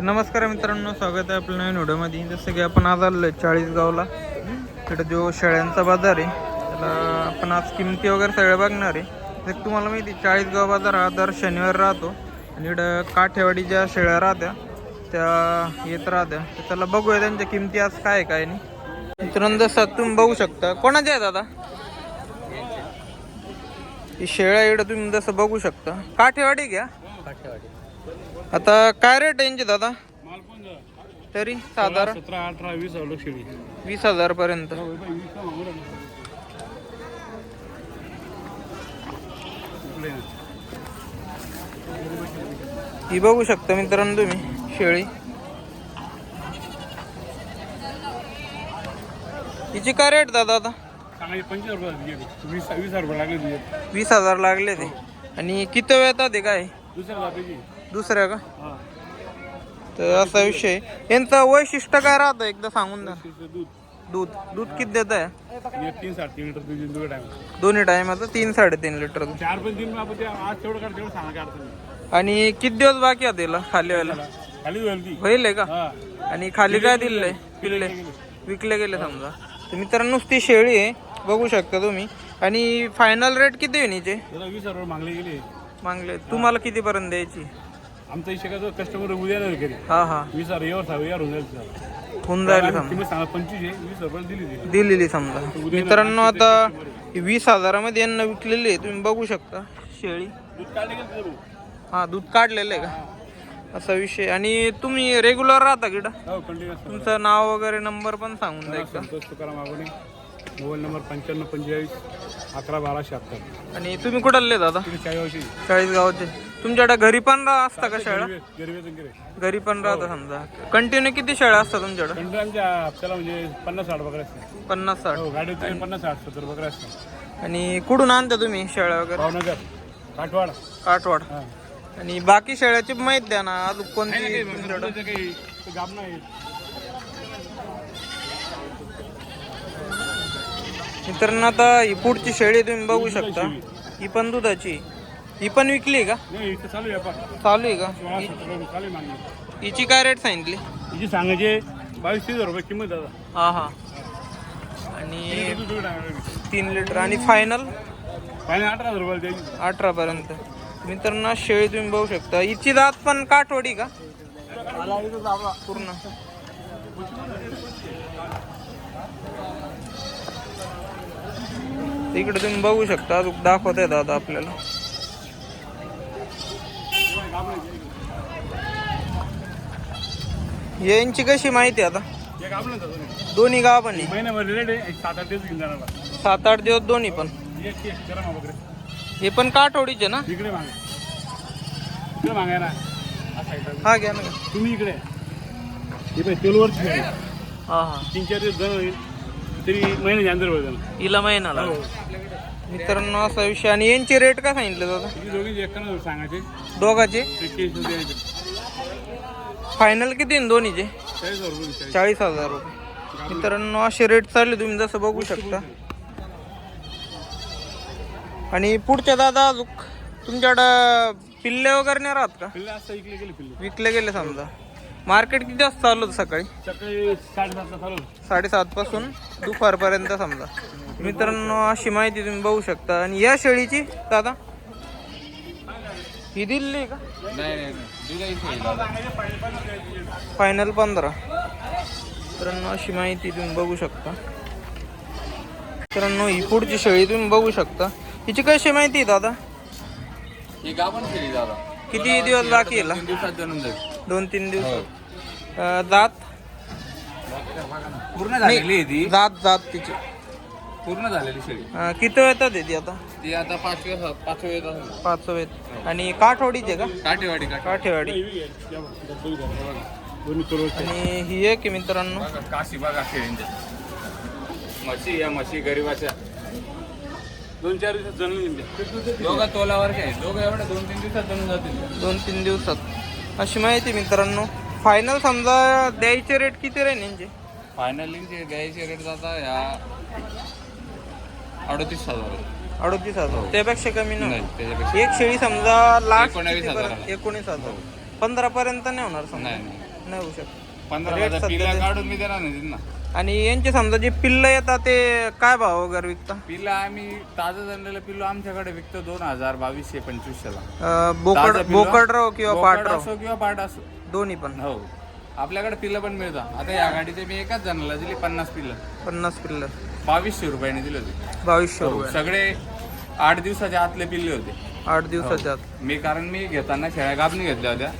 नमस्कार मित्रांनो स्वागत आहे आपल्या नवीन व्हिडिओमध्ये. जसं की आपण आज आलो आहे चाळीसगावला. तिथं जो शेळ्यांचा बाजार आहे त्याला आपण आज किमती वगैरे सगळ्या बघणार आहे. जर तुम्हाला माहिती चाळीसगाव बाजार हा दर शनिवार राहतो. आणि इकडं काठेवाडी ज्या शेळ्या राहत्या त्या येत राहत्या. तर त्याला बघूया त्यांच्या किमती आज काय आहे, काय नाही. मित्रांनो जसं तुम्ही बघू शकता कोणाच्या आहे दादा ही शेळ्या इकडं तुम्ही जसं बघू शकता. काठेवाडी घ्या काठेवाडी. आता काय रेट आहे यांची दादा? तरी साधारण सतरा अठरा वीस वीस हजार पर्यंत. ही बघू शकता मित्रांनो तुम्ही शेळी. हिची काय रेट दादा आता? वीस हजार लागले ते. आणि किती वेळ येतात काय? दुसऱ्या दुसऱ्या का? हा तर असा विषय. यांचं वैशिष्ट्य काय राहतं एकदा सांगून द्या. तिचं दूध. दूध. दूध किती देत आहे? तीन साठ तीन लिटर दूध दोघे टाइम दोन्ही टायमाचं तीन साडेतीन लिटर दूध. चार पण तीन आपण ते आज तेवढं काढ तेवढं सांगा काय अडचण नाही. आणि किती दिवस बाकी आहे त्याला खाली व्हायला? खाली होईल ती. होईल आहे का? हा. आणि खाली काय दिलंय? पिल्ले. विकले गेले. समजा. तर मित्रांनो नुसती शेळी आहे. बघू शकता तुम्ही. आणि फायनल रेट किती त्याला वीस हजार रुपये मागले गेले. मागले. तुम्हाला किती पर्यंत द्यायची? आमचा इशे का कस्टमर उद्या नाही हा हा. वीस हजार यावर सहा यावर होऊन जाईल. होऊन जाईल आम्ही समजा. किंमत सांगा पंचवीस आहे वीस रुपये दिली दिलेली समजा. मित्रांनो आता वीस हजारामध्ये यांना विकलेली आहे तुम्ही बघू शकता. शेळी. दूध काढले गेलं तुझं हा दूध काढलेलं आहे का? असा विषय. आणि तुम्ही रेग्युलर राहता किडा हो तुमचं नाव वगैरे नंबर पण सांगून द्या संतोष तुकाराम मोबाईल नंबर पंच्याण्णव पंचेचाळीस अकरा बारा शहात्तर. आणि तुम्ही कुठले दादा? तिथे चाळीसची चाळीस गावाचे तुमच्याकडे घरी पण रा- असता का शाळा? घरी पण राहता समजा. कंटिन्यू किती शाळा असतात तुमच्याकडे? हप्त्याला म्हणजे पन्नास साठ असतात. पन्नास साठ. हो गाडीचे पन्नास साठ सत्तर बकऱ्या असतात. आणि कुठून आणता तुम्ही शाळा वगैरे? भावनगर काठवाड. काठवाड. हा. आणि बाकी शाळेची माहीत द्या ना अजून कोणती तुमच्याकडे? नाही. मित्रांनो आता ही पुढची शेळी तुम्ही बघू शकता. ही पण दुधाची. ही पण विकली का? नाही इथं चालू आहे व्यापार. चालू आहे का? चालू आहे मागणी. हिची काय रेट सांगितली? हिची सांगायचे बावीस तीस हजार रुपये किंमत दादा हा हा. आणि. तीन लिटर आणि फायनल पाणी अठरा हजार रुपये द्यायची. अठरा पर्यंत मित्रांनो शेळी तुम्ही बघू शकता. हिची दात पण काठवडी का? पूर्ण. इकडे तुम्ही बघू शकता. अजून दाखवत आहे दादा आपल्याला. यांची कशी माहिती आता? दोन्ही गाव पण सात आठ दिवस दोन्ही पण. हे पण इकडे मागाय ना. हा घ्या ना. तुम्ही इकडे. हे. हा हा. तीन चार दिवस तरी महिन्याच्या होईल हिला महिना लागला मित्रांनो असा विषय. आणि यांचे रेट काय सांगितले दादा? तुम्ही दोघी एकानं सांगायचे. दोघाचे? द्यायचे फायनल किती आहे दोन्हीचे? चाळीस हजार रुपये चाळीस. चाळीस हजार रुपये. मित्रांनो असे रेट चालले तुम्ही जसं बघू शकता. आणि पुढच्या दादा अजून तुमच्याकडं पिल्ले वगैरे नाही राहत का? पिल्ले असता इकडे गेले पिल्ले. विकले गेले समजा. मार्केट किती वाजता चालू होतं सकाळी? सकाळी साडेसातला चालू होतं. साडेसात पासून दुपारपर्यंत समजा. मित्रांनो अशी माहिती तुम्ही बघू शकता. आणि या शेळीची दादा? ही दिली का? फायनल पंधरा. मित्रांनो अशी माहिती तुम्ही बघू शकता. मित्रांनो ही पुढची शेळी तुम्ही बघू शकता. हिची कशी माहिती आहे दादा? ही केली दादा. किती दिवस बाकी दिवसात जाईल दोन तीन दिवस अं, जात. पूर्ण झालेली आहे ती. जात जात तिची. पूर्ण झालेली शेळी. अं, किती येतात ती आता? ती आता पाचव्या पाचव्या येत असेल पाच वेत आणि काठवडीचे का? काठेवाडी काठी काठेवाडी. आणि ही आहे की मित्रांनो. बघा काशी बघा शेळींच्या म्हशी या म्हशी गरीबाच्या. दोन चार दिवसात जण येईल दोघा तोलावर काय दोघं एवढ्या दोन तीन दिवसात जणून जातील. दोन तीन दिवसात. अशी माहिती मित्रांनो. फायनल समजा द्यायचे रेट किती राहील यांचे? फायनलीचे द्यायचे रेट जाता या अडतीस हजार अडतीस हजार. त्यापेक्षा कमी नाही. त्याच्यापेक्षा एक शेळी समजा एकोणावीस हजाराला. एकोणीस हजार. पंधरा पर्यंत नाही होणार समजा. नाही नाही. नाही होऊ शकत. पंधरा हजार सध्या पिला ते- काढून मी देणार नाही त्यांना आणि यांचे समजा जे पिल्ल येतात ते काय भाव वगैरे विकता? पिल्ला आम्ही ताजं जनलेलं पिल्लू आमच्याकडे विकतो दोन हजार बावीसशे पंचवीसशेला. अं, बोकड ताजं पिल्लं- बोकड राव किंवा बोकड पाट असो किंवा पाट असो. दोन्ही पण. हो. आपल्याकडे पिल्लं पण मिळतात. आता या गाडीचे मी एकाच जणाला दिली पन्नास पिल्लं. पन्नास पिल्ल. बावीसशे रुपयाने दिले होते. बावीसशे हो, रुपये सगळे आठ दिवसाच्या आतले पिल्ले होते. आठ दिवसाच्या आत. मी कारण मी घेताना शेळ्या गाबणी घेतल्या होत्या.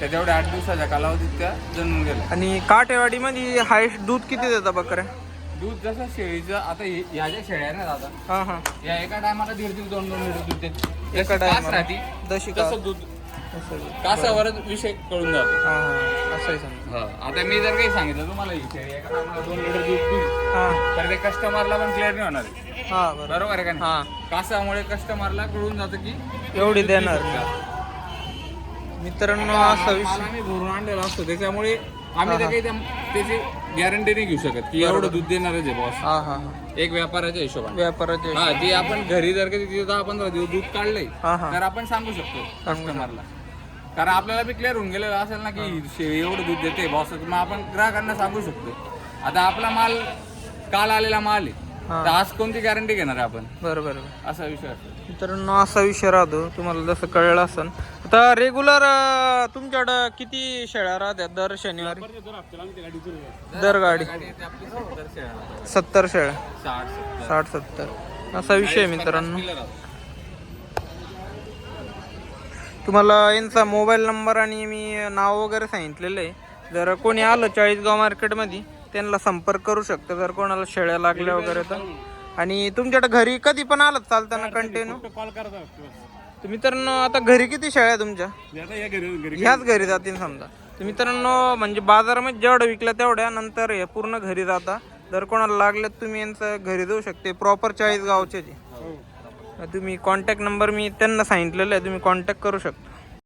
त्या तेवढ्या आठ दिवसाच्या कालावधीत त्या जन्मून गेल्या. आणि काटेवाडीमध्ये हायस्ट दूध किती देतात बकऱ्या? दूध जसं शेळीचं आता हे- ह्या ज्या शेळ्या आहेत ना दादा हा हा. या एका टायमाला दीड दीड दोन दोन लिटर दूध देते एका जशी कास टायमाला. राहती दशी कास. तसं दूध. असं आहे. कासावरच विषय कळून जातो. हा हा. असं आहे समजा हा, आता मी जर काही सांगितलं तुम्हाला ही शेळी एका टायमाला दोन लिटर दूध हा. तर ते कस्टमरला पण क्लिअर नाही होणार. आहे. हा बरोबर. बरोबर आहे का नाही? हा. कासामुळे कस्टमरला कळून जातं की एवढी देणार मित्रांनो असा विषय आम्ही भरून आणलेला असतो. त्याच्यामुळे आम्ही तर काही त्या- त्याची गॅरंटी नाही घेऊ शकत. की एवढं दूध देणारच आहे बॉस हा हा हा. एक व्यापाराच्या हिशोबाने. व्यापाराचे हा जे आपण घरी जर कधी तिथे दहा पंधरा दिवस दूध काढलंय हा हा. तर आपण सांगू शकतो कस्टमरला कारण आपल्याला बी क्लिअर होऊन गेलेलं असेल ना की एवढं दूध देते बॉस मग आपण ग्राहकांना सांगू शकतो. आता आपला माल काल आलेला माल आहे. तर आज कोणती गॅरंटी घेणार आहे आपण? बरं बरं बरं. असा विषय असतो मित्रांनो असा विषय राहतो. तुम्हाला जसं कळलं असेल आता रेग्युलर तुमच्याकडं किती शेळ्या राहतात दर शनिवारी? दर गाडी. सत्तर शेळ्या. साठ सत्तर. असा विषय आहे मित्रांनो. तुम्हाला यांचा मोबाईल नंबर आणि मी नाव वगैरे सांगितलेलं आहे. जर कोणी आलं चाळीसगाव मार्केटमध्ये त्यांना संपर्क करू शकतं. जर कोणाला शेळ्या लागल्या वगैरे तर. आणि तुमच्याकडे घरी कधी पण आलं चालताना कंटिन्यू कॉल करता तर मित्रांनो आता घरी किती शेळ्या आहे तुमच्या? ह्याच घरी जातील समजा. तर मित्रांनो म्हणजे बाजारामध्ये जेवढं विकलं तेवढ्या नंतर हे पूर्ण घरी जाता. जर कोणाला लागलं तुम्ही यांचं घरी जाऊ शकते. प्रॉपर चाळीस गावचे जे. हो. तुम्ही कॉन्टॅक्ट नंबर मी त्यांना सांगितलेलं आहे. तुम्ही कॉन्टॅक्ट करू शकता.